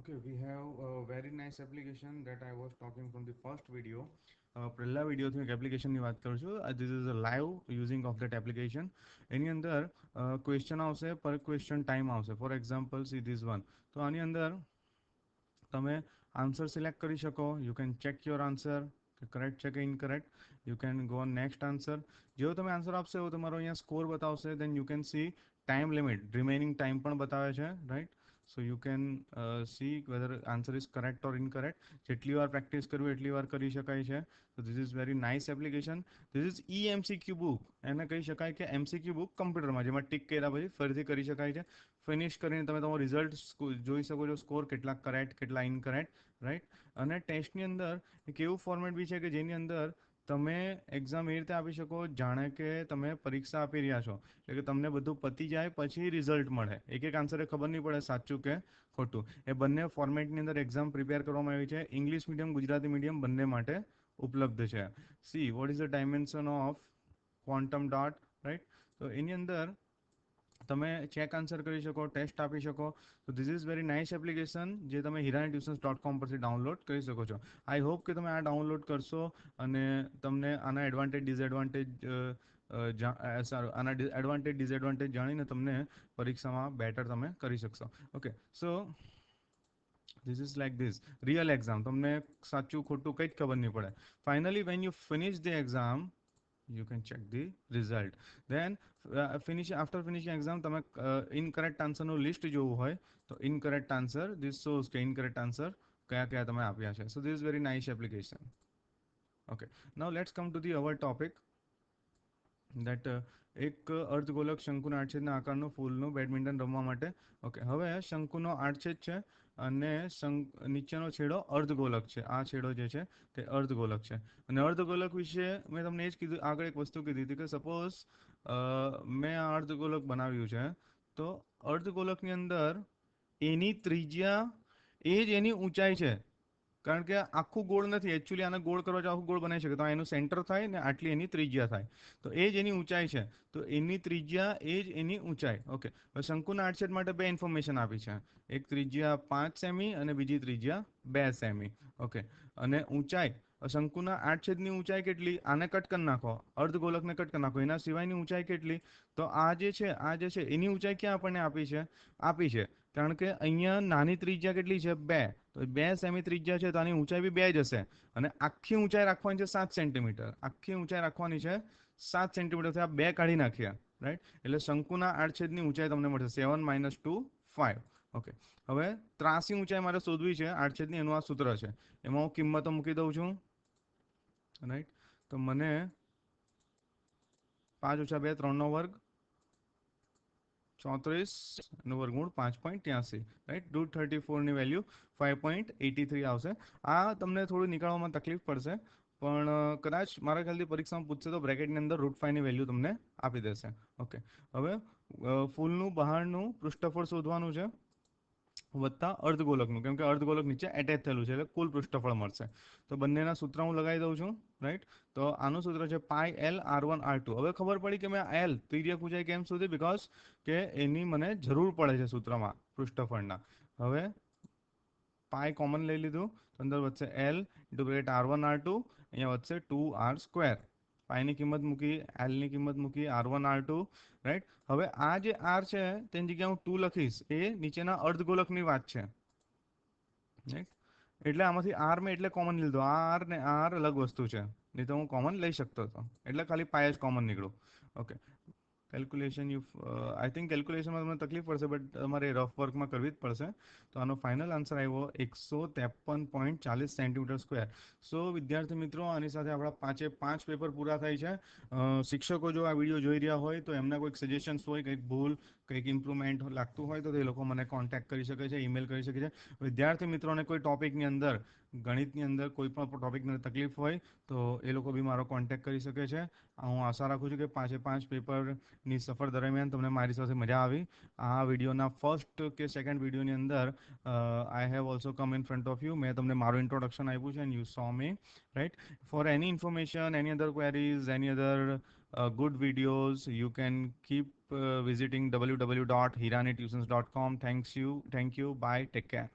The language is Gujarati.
Okay, we have a very nice application that I was talking from the first video. Uh, પહેલા વિડીયોથી એક એપ્લિકેશનની વાત કરું છું. This is a live using of that application એની અંદર ક્વેશ્ચન આવશે પર ક્વેશ્ચન ટાઈમ આવશે. For example see this one તો આની અંદર તમે આન્સર સિલેક્ટ કરી શકો. You can check your answer correct છે કે incorrect you can go next answer જેવો તમે આન્સર આપશો એવો તમારો અહીંયા સ્કોર બતાવશે. Then you can see time limit remaining time પણ બતાવે છે right so you can see whether answer is correct or incorrect જેટલી વાર પ્રેક્ટિસ કરવી એટલી વાર કરી શકાય છે તો this is very nice application this is E MCQ book એને કહી શકાય કે એમસીક્યુ બુક કમ્પ્યુટરમાં જેમાં ટિક કર્યા પછી ફરીથી કરી શકાય છે ફિનિશ કરીને તમે તમારો રિઝલ્ટ જોઈ શકો છો સ્કોર કેટલા કરેક્ટ કેટલા ઇનકરેક્ટ રાઈટ અને ટેસ્ટની અંદર એક એવું ફોર્મેટ બી છે કે જેની અંદર તમે એક્ઝામ એ રીતે આપી શકો, જાણે કે તમે પરીક્ષા આપી રહ્યા છો. એટલે કે તમને બધું પતી જાય, પછી રિઝલ્ટ મળે. એક એક આન્સરે ખબર નહીં પડે, સાચું કે ખોટું. એ બંને ફોર્મેટની અંદર એક્ઝામ પ્રિપેર કરવામાં આવી છે. ઇંગ્લિશ મીડિયમ ગુજરાતી મીડિયમ બંને માટે ઉપલબ્ધ છે. See what is the dimension of quantum dot right તો એની અંદર તમે ચેક આન્સર કરી શકો ટેસ્ટ આપી શકો. તો this is very nice application જે તમે હિરાની ટ્યુશન્સ ડોટ કોમ પરથી ડાઉનલોડ કરી શકો છો. આઈ હોપ કે તમે આ ડાઉનલોડ કરશો અને તમને આના એડવાન્ટેજ ડિસએડવાન્ટેજ સારું આના એડવાન્ટેજ ડિસએડવાન્ટેજ જાણીને તમને પરીક્ષામાં બેટર તમે કરી શકશો. Okay so this is like this real exam તમને સાચું ખોટું કંઈ જ ખબર નહીં પડે. Finally when you finish the exam you can check the result. Then uh, finish after finishing exam તમે ઇનકરેક્ટ આન્સરનું લિસ્ટ જોવું હોય તો ઇનકરેક્ટ આન્સર ધીસ શોઝ કે ઇનકરેક્ટ આન્સર કયા કયા તમે આપ્યા છે. So this is very nice application okay now let's come to the our topic that એક અર્ધગોલક શંકુના આડછેદના આકારનું ફૂલનું બેડમિન્ટન રમવા માટે. ઓકે હવે શંકુનો આડછેદ છે અને નીચેનો છેડો અર્ધગોલક છે. આ છેડો જે છે તે અર્ધગોલક છે. અને અર્ધગોલક વિશે મેં તમને એ જ કીધું, આગળ એક વસ્તુ કીધી હતી કે સપોઝ મેં આ અર્ધગોલક બનાવ્યું છે, તો અર્ધગોલકની અંદર એની ત્રિજ્યા એ જ એની ઊંચાઈ છે. કારણ કે આખું ગોળ નથી. એકચ્યુઅલી આને ગોળ કરવા આખું ગોળ બનાવી શકે. તો એનું સેન્ટર થાય ને આટલી એની ત્રિજ્યા થાય. તો એ જ એની ઊંચાઈ છે. તો એની ત્રિજ્યા એ જ એની ઊંચાઈ. ઓકે હવે શંકુના આડછેદ માટે બે ઇન્ફોર્મેશન આપી છે. એક ત્રિજ્યા પાંચ સેમી અને બીજી ત્રિજ્યા બે સેમી. ઓકે અને ઊંચાઈ. શંકુના આડછેદની ઊંચાઈ કેટલી? આને કટ કરી નાખો. અર્ધગોલકને કટ કરી નાખો. એના સિવાયની ઊંચાઈ કેટલી? તો આ જે છે, આ જે છે, એની ઊંચાઈ ક્યાં આપણને આપી છે? આપી છે. કારણ કે અહીંયા નાની ત્રિજ્યા કેટલી છે? બે. તો બે સેમી ત્રિજ્યા છે તો આની ઊંચાઈ બી બે જ હશે. અને આખી ઊંચાઈ રાખવાની છે સાત સેન્ટીમીટર. આખી ઊંચાઈ રાખવાની છે સાત સેન્ટીમીટરથી આ બે કાઢી નાખ્યા. રાઈટ એટલે શંકુના આડછેદની ઊંચાઈ તમને મળશે. Seven minus two five okay હવે ત્રાસી ઊંચાઈ મારે શોધવી છે. આડછેદની એનું આ સૂત્ર છે. એમાં હું કિંમતો મૂકી દઉં છું. રાઈટ તો મને પાંચ ઓછા બે, ત્રણનો વર્ગ ચોત્રીસનું વર્ગમૂળ પાંચ પોઈન્ટ ત્યાસી. Right root thirty ફોરની value five point eighty three આવશે. આ તમને થોડું નીકાળવામાં તકલીફ પડશે, પણ કદાચ મારા ખ્યાલથી પરીક્ષામાં પૂછશે તો બ્રેકેટની અંદર રૂટ ફાઈવની વેલ્યુ તમને આપી દેશે. ઓકે હવે ફૂલનું, બહારનું પૃષ્ઠફળ શોધવાનું છે. વત્તા અર્ધગોલકનું, કેમ કે અર્ધગોલક નીચે એટેચ થયેલું છે એટલે કુલ પૃષ્ઠફળ મળશે. તો બંનેના સૂત્ર હું લગાવી દઉં છું રાઈટ તો આનું સૂત્ર છે pi L R one R two હવે ખબર પડી કે મેં એલ તિર્યક ઊંચાઈ કેમ સુધી બિકોઝ કે એની મને જરૂર પડે છે સૂત્રમાં પૃષ્ઠફળના. હવે પાઈ કોમન લઈ લીધું, તો અંદર વધશે L into bracket R one R two અહીંયા વધશે ટુ આર સ્ક્વેર પાઈની કિંમત મૂકી એલની કિંમત મૂકી R one R two right હવે આ જે આર છે તેની જગ્યાએ હું ટુ લખીશ એ નીચેના અર્ધગોલકની વાત છે રાઈટ એટલે આમાંથી આર મેં એટલે કોમન લીધો આર ને આર અલગ વસ્તુ છે નહીં તો હું કોમન લઈ શકતો હતો એટલે ખાલી પાય જ કોમન નીકળું okay calculation you I think કેલ્ક્યુલેશનમાં તમને તકલીફ પડશે બટ તમારે રફ વર્કમાં કરવી જ પડશે. તો આનો ફાઇનલ આન્સર આવ્યો એકસો ત્રેપન પોઈન્ટ ચાલીસ સેન્ટીમીટર સ્ક્વેર સો વિદ્યાર્થી મિત્રો, આની સાથે આપણા પાંચે પાંચ પેપર પૂરા થાય છે. શિક્ષકો જો આ વીડિયો જોઈ રહ્યા હોય, તો એમના કોઈક સજેશન્સ હોય, કંઈક ભૂલ, કંઈક ઇમ્પ્રુવમેન્ટ લાગતું હોય, તો તે લોકો મને કોન્ટેક્ટ કરી શકે છે ઈમેલ કરી શકે છે. વિદ્યાર્થી મિત્રોને કોઈ ટોપિકની અંદર ગણિતની અંદર કોઈ પણ ટોપિકની તકલીફ હોય તો એ લોકો બી મારો કોન્ટેક્ટ કરી શકે છે. હું આશા રાખું છું કે પાંચે પાંચ પેપરની સફર દરમિયાન તમને મારી સાથે મજા આવી. આ વિડીયોના ફર્સ્ટ કે સેકન્ડ વિડીયોની અંદર I have also come in front of you મેં તમને મારું ઇન્ટ્રોડક્શન આપ્યું છે and you so me write for any information any other queries any other good videos you can keep uh, visiting કોમ thanks you thank you. Bye. Take care.